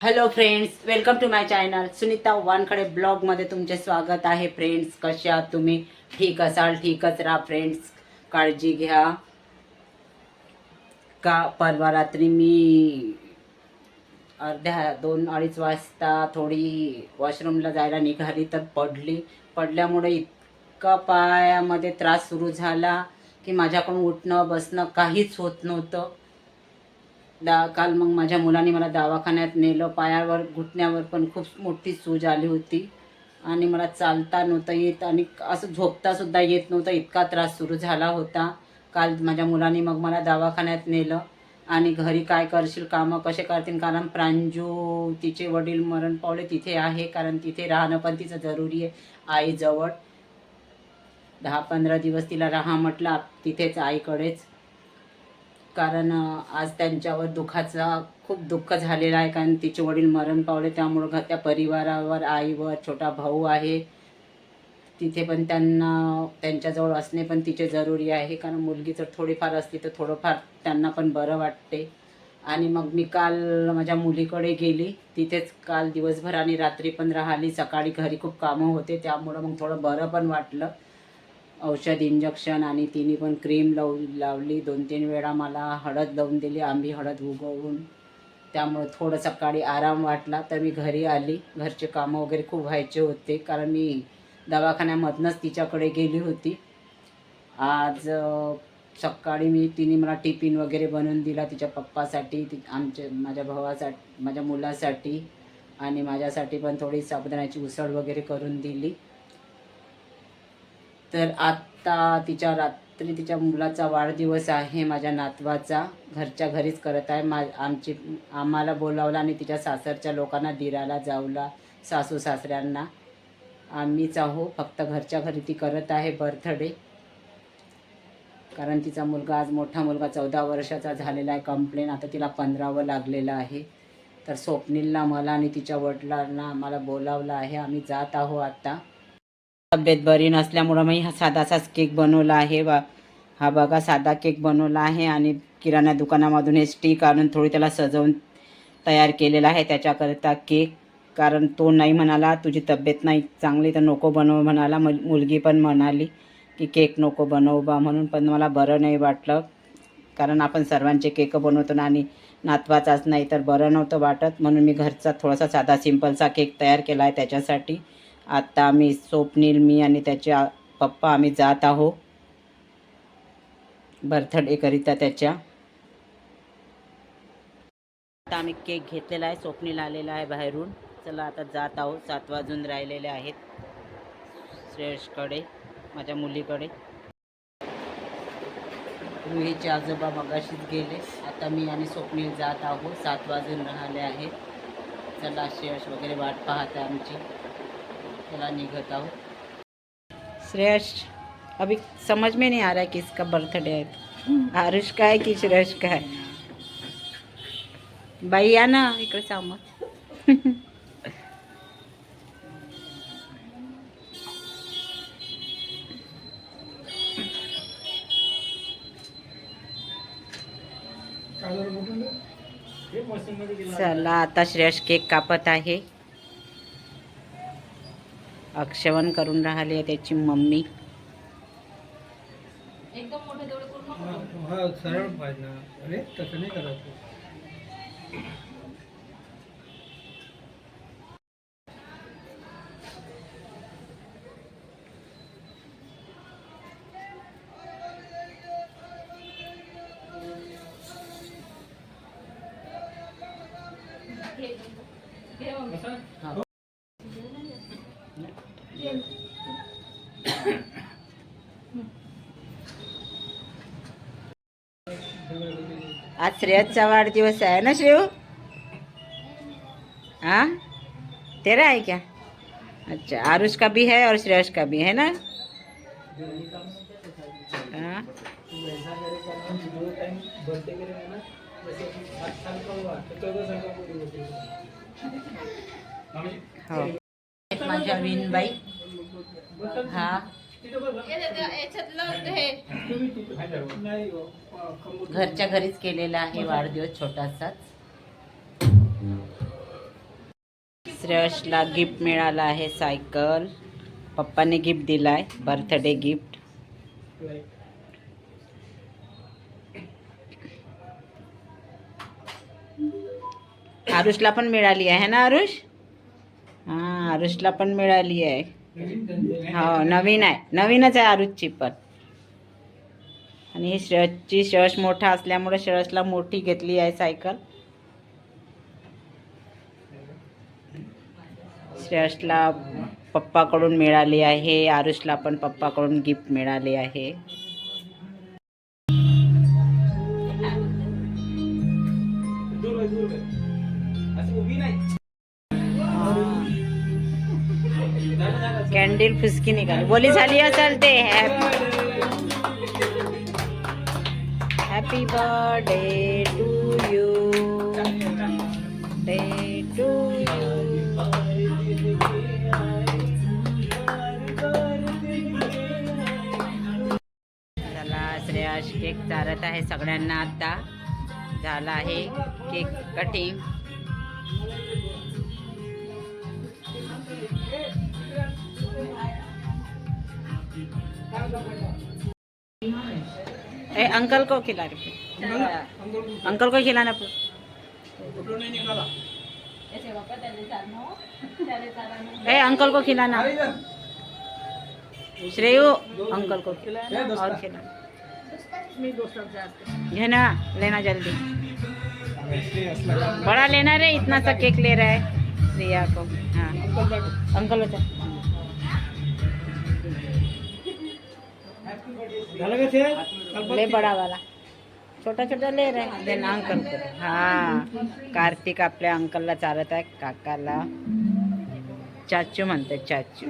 Hello friends welcome to my channel Sunita Wankhede ब्लॉगमध्ये तुमचे स्वागत आहे फ्रेंड्स कसे आहात तुम्ही? ठीक असाल? ठीकच राहा फ्रेंड्स काळजी घ्या. का? परवा रात्री मी अर्ध्या दोन अडीच वाजता थोडी वॉशरूमला जायला निघाली तर पडली. पडल्यामुळे इतका पायामध्ये त्रास सुरू झाला की माझ्याकडून उठणं बसणं काहीच होत नव्हतं. दा काल मग माझ्या मुलाने मला दवाखान्यात नेलं. पायावर घुटण्यावर पण खूप मोठी सूज आली होती. आणि मला चालता नव्हतं येत आणि असं झोपतासुद्धा येत नव्हतं. इतका त्रास सुरू झाला होता. काल माझ्या मुलाने मग मला दवाखान्यात नेलं. आणि घरी काय करशील? कामं कसे करतील? कारण प्रांजू तिचे वडील मरण पावले तिथे आहे. कारण तिथे राहणं पण तिचं जरुरी आहे. आईजवळ दहा पंधरा दिवस तिला राहा म्हटलं. तिथेच आईकडेच. कारण आज त्यांच्यावर दुःखाचा खूप दुःख झालेलं आहे. कारण तिचे वडील मरण पावले त्यामुळं घर त्या परिवारावर आईवर छोटा भाऊ आहे. तिथे पण त्यांना त्यांच्याजवळ असणे पण तिचे जरुरी आहे. कारण मुलगी जर थोडीफार असली तर थोडंफार त्यांना पण बरं वाटते. आणि मग मी काल माझ्या मुलीकडे गेली. तिथेच काल दिवसभर आणि रात्री पण राहिली. सकाळी घरी खूप कामं होते. त्यामुळं मग थोडं बरं पण वाटलं. औषध इंजेक्शन आणि तिने पण क्रीम लाव लावली. दोन तीन वेळा मला हळद लावून दिली आंबी हळद उगवून. त्यामुळे थोडं सकाळी आराम वाटला. तर मी घरी आली. घरचे कामं वगैरे खूप व्हायचे होते. कारण मी दवाखान्यामधनंच तिच्याकडे गेली होती. आज सकाळी मी तिने मला टिफिन वगैरे बनवून दिला तिच्या पप्पासाठी ती आमच्या माझ्या भावासाठी माझ्या मुलासाठी. आणि माझ्यासाठी पण थोडी साबुदाण्याची उसळ वगैरे करून दिली. तर आत्ता तिच्या रात्री तिच्या मुलाचा वाढदिवस आहे माझ्या नातवाचा. घरच्या घरीच करत आहे. मा आमची आम्हाला बोलावलं आणि तिच्या सासरच्या लोकांना दिराला जावला सासू सासऱ्यांना. आम्हीच आहो फक्त घरच्या घरी ती करत आहे बर्थडे. कारण तिचा मुलगा आज मोठा मुलगा चौदा वर्षाचा झालेला आहे कंप्लेन आता तिला पंधरावं लागलेलं आहे. तर स्वप्नीलला मला आणि तिच्या वडिलांना आम्हाला बोलावलं आहे. आम्ही जात आहो आता. तब्येत बरी नसल्यामुळं मी हा साधासाच केक बनवला आहे. बा हा बघा साधा केक बनवला आहे आणि किराणा दुकानामधून हे स्टिक आणून थोडी त्याला सजवून तयार केलेला आहे त्याच्याकरिता केक. कारण तो नाही म्हणाला तुझी तब्येत नाही चांगली तर नको बनव म्हणाला. मुलगी पण म्हणाली की केक नको बनवू बा म्हणून पण मला बरं नाही वाटलं. कारण आपण सर्वांचे केक बनवतो ना आणि नातवाचाच नाही तर बरं नव्हतं वाटत. म्हणून मी घरचा थोडासा साधा सिंपलचा केक तयार केला आहे त्याच्यासाठी. आता आम्ही स्वप्नील मी आणि त्याचे पप्पा आम्ही जात आहो. बर्थडेकरिता त्याच्या. आता आम्ही केक घेतलेला आहे स्वप्नील आलेला आहे बाहेरून. चला आता जात आहोत सात वाजून राहिलेले आहेत. श्रेयसकडे माझ्या मुलीकडे. रुहीचे आजोबा मगाशीच गेले. आता मी आणि स्वप्नील जात आहोत सात वाजून राहिले आहेत. चला श्रेयस वगैरे वाट पाहते आमची. चला निघत आहोत. श्रेयस अभी समझ में नहीं आ रहा है किसका बर्थडे है। आरुष का है कि श्रेयस का है? बाई या ना इकडे समोर चला आता श्रेयस केक कापत आहे. अक्षवन करून राहिली आहे त्याची मम्मी. आज श्रेयसचा वाढदिवस आहे ना श्रेयू? हाँ? तेरा है क्या? अच्छा आरुष का भी है और श्रेयस का भी है ना? हाँ? बर्थडे करेगा ना जैसे कि सात साल का हुआ तो चौदह साल का पूरी होती है. हो माझ्या विनबाई. हा. नाही हो, कमवून घरच्या घरीच केलेला आहे वाढदिवस छोटासाच. श्रेयसला गिफ्ट मिळालं आहे सायकल. पप्पाने गिफ्ट दिलाय बर्थडे गिफ्ट आरुषला पण मिळाली आहे ना आरुष? हां आरुषला पण मिळाली आहे. हो नवीन आहे. नवीनच आहे आरुषची पण. आणि शर्टची शर्ट मोठा असल्यामुळे शर्टला मोठी घेतली आहे सायकल. श्रेयसला पप्पाकडून मिळाली आहे. आरुषला पण पप्पाकडून गिफ्ट मिळाली आहे. कॅन्डल फुसकी निघाली बोली झाली असेल ते happy birthday to you day to चला श्रेयाश केक चालत आहे सगळ्यांना आता. झाला आहे केक कटिंग. ए, अंकल को खिला रे अंकल को खिलाना पू फ़ोटो ए, अंकल को खिलाना. श्रेयू, अंकल को खिलाना और खिलाना। है ना, लेना जल्दी। बड़ा लेना रे, इतना सा केक ले रहा है। रिया को हाँ। अंकल बता झालं का ते ले बड़ा वाला छोटा छोटा ले रहे देना अंकल हा. कार्तिक आपल्या अंकलला चालत आहे काकाला. चाचू म्हणते चाचू.